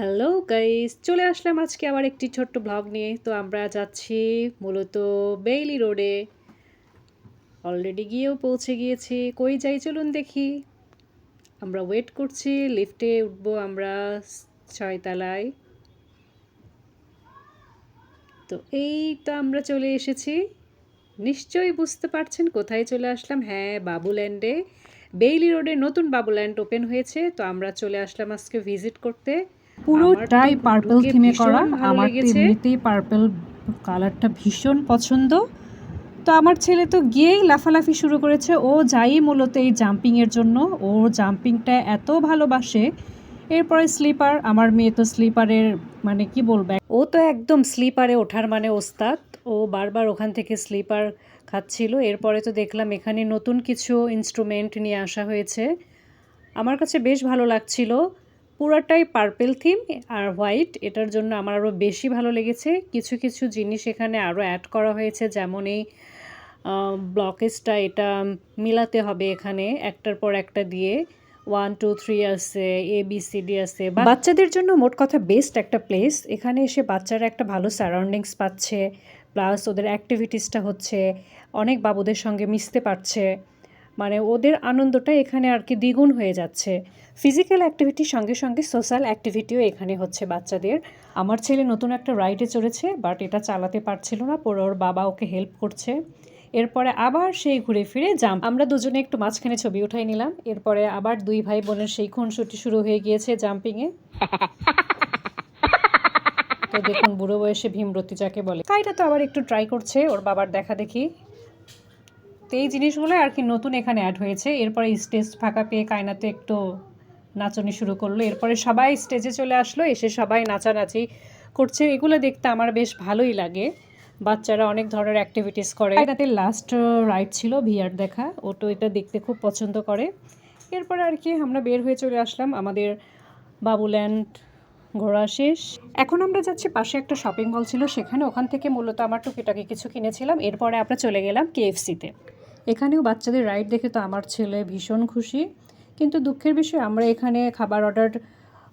Hello guys চলে আসলাম আজকে আবার একটি ছোট্ট ব্লগ নিয়ে। তো আমরা যাচ্ছি মূলত বেইলি রোডে অলরেডি গিয়েও পৌঁছে গিয়েছি। কই যাই চলুন দেখি। আমরা ওয়েট করছি লিফটে উঠবো আমরা ছয়তলায়। তো এই তো আমরা চলে এসেছি। নিশ্চয়ই বুঝতে পারছেন কোথায় চলে আসলাম। হ্যাঁ বাবুল্যান্ডে বেইলি রোডে নতুন বাবুল্যান্ড ওপেন হয়েছে। তো আমরা চলে আসলাম আজকে ভিজিট করতে। পুরোটাই পার্পল থিমে করা আমার তো এমনিতেই পার্পল কালারটা ভীষণ পছন্দ। তো আমার ছেলে তো গিয়েই লাফালাফি শুরু করেছে ও যাই মূলত এই জাম্পিংয়ের জন্য ও জাম্পিংটা এত ভালোবাসে। এরপরে স্লিপার আমার মেয়ে তো স্লিপারের মানে কি বলবে ও তো একদম স্লিপারে ওঠার মানে ওস্তাদ। ও বারবার ওখান থেকে স্লিপার খাচ্ছিল। এরপরে তো দেখলাম এখানে নতুন কিছু ইনস্ট্রুমেন্ট নিয়ে আসা হয়েছে। আমার কাছে বেশ ভালো লাগছিল। পুরাটাই পার্পেল থিম আর হোয়াইট এটার জন্য আমার আরও বেশি ভালো লেগেছে। কিছু কিছু জিনিস এখানে আরও অ্যাড করা হয়েছে, যেমন এই ব্লকেজটা এটা মিলাতে হবে এখানে, একটার পর একটা দিয়ে। ওয়ান টু থ্রি আছে এ বি সি ডি আছে। বাচ্চাদের জন্য মোট কথা বেস্ট একটা প্লেস এখানে এসে বাচ্চারা একটা ভালো সারাউন্ডিংস পাচ্ছে প্লাস ওদের অ্যাক্টিভিটিসটা হচ্ছে, অনেক বাবুদের সঙ্গে মিশতে পারছে। মানে ওদের আনন্দটা এখানে আর কি দ্বিগুণ হয়ে যাচ্ছে। ফিজিক্যাল অ্যাক্টিভিটির সঙ্গে সঙ্গে সোশ্যাল অ্যাক্টিভিটিও এখানে হচ্ছে বাচ্চাদের। আমার ছেলে নতুন একটা রাইডে চড়েছে বাট এটা চালাতে পারছিল না, পরে ওর বাবা ওকে হেল্প করছে। এরপরে আবার সেই ঘুরে ফিরে জাম্প আমরা দুজনে একটু মাঝখানে ছবি উঠাই নিলাম। এরপরে আবার দুই ভাই বোনের সেই খুনসুটি শুরু হয়ে গিয়েছে জাম্পিংয়ে তো দেখুন, বুড়ো বয়সে ভীমরতি যাকে বলে। কাইটা তো আবার একটু ট্রাই করছে, ওর বাবার দেখা দেখি। তো এই জিনিসগুলো আর কি নতুন এখানে অ্যাড হয়েছে। এরপরে স্টেজ ফাঁকা পেয়ে কায়নাতে একটু নাচনি শুরু করল। এরপরে সবাই স্টেজে চলে আসলো, এসে সবাই নাচানাচি করছে। এগুলো দেখতে আমার বেশ ভালোই লাগে। বাচ্চারা অনেক ধরনের অ্যাক্টিভিটিস করে। এটাতে লাস্ট রাইড ছিল ভিআর দেখা। ও তো এটা দেখতে খুব পছন্দ করে। এরপরে আর কি আমরা বের হয়ে চলে আসলাম। আমাদের বাবুল্যান্ড ঘোরা শেষ। এখন আমরা যাচ্ছি পাশে একটা শপিং মল ছিল। সেখানে ওখান থেকে মূলত আমার টুকিটাকি কিছু কিনেছিলাম। এরপরে আমরা চলে গেলাম কেএফসিতে এখানেও বাচ্চাদের রাইড দেখে তো আমার ছেলে ভীষণ খুশি। কিন্তু দুঃখের বিষয়, আমরা এখানে খাবার অর্ডার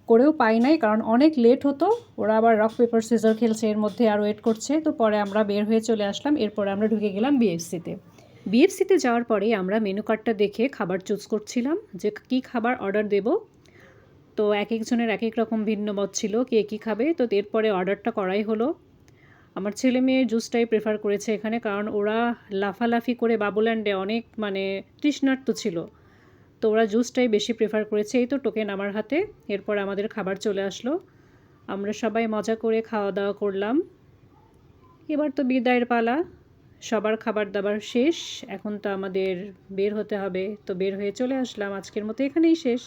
করেও পাই নাই, কারণ অনেক লেট হতো। ওরা আবার রক পেপার সিজার খেলছে, এর মধ্যে আর ওয়েট করছে। তো পরে আমরা বের হয়ে চলে আসলাম, এরপরে আমরা ঢুকে গেলাম বিএফসিতে বিএফসিতে যাওয়ার পরে আমরা মেনু কার্ডটা দেখে খাবার চুজ করছিলাম, যে কী খাবার অর্ডার দেব। তো এক একজনের এক এক রকম ভিন্ন মত ছিল, কে কী খাবে। তো এরপরে অর্ডারটা করাই হলো। আমার ছেলে মেয়ে জুসটাই প্রেফার করেছে এখানে, কারণ ওরা লাফালাফি করে বাবুল্যান্ডে অনেক মানে তৃষ্ণার্ত ছিল। তো ওরা জুসটাই বেশি প্রেফার করেছে। এই তো টোকেন আমার হাতে, এরপর আমাদের খাবার চলে আসলো। আমরা সবাই মজা করে খাওয়া দাওয়া করলাম। এবার তো বিদায়ের পালা। সবার খাবার দাবার শেষ। এখন তো আমাদের বের হতে হবে। তো বের হয়ে চলে আসলাম। আজকের মতো এখানেই শেষ।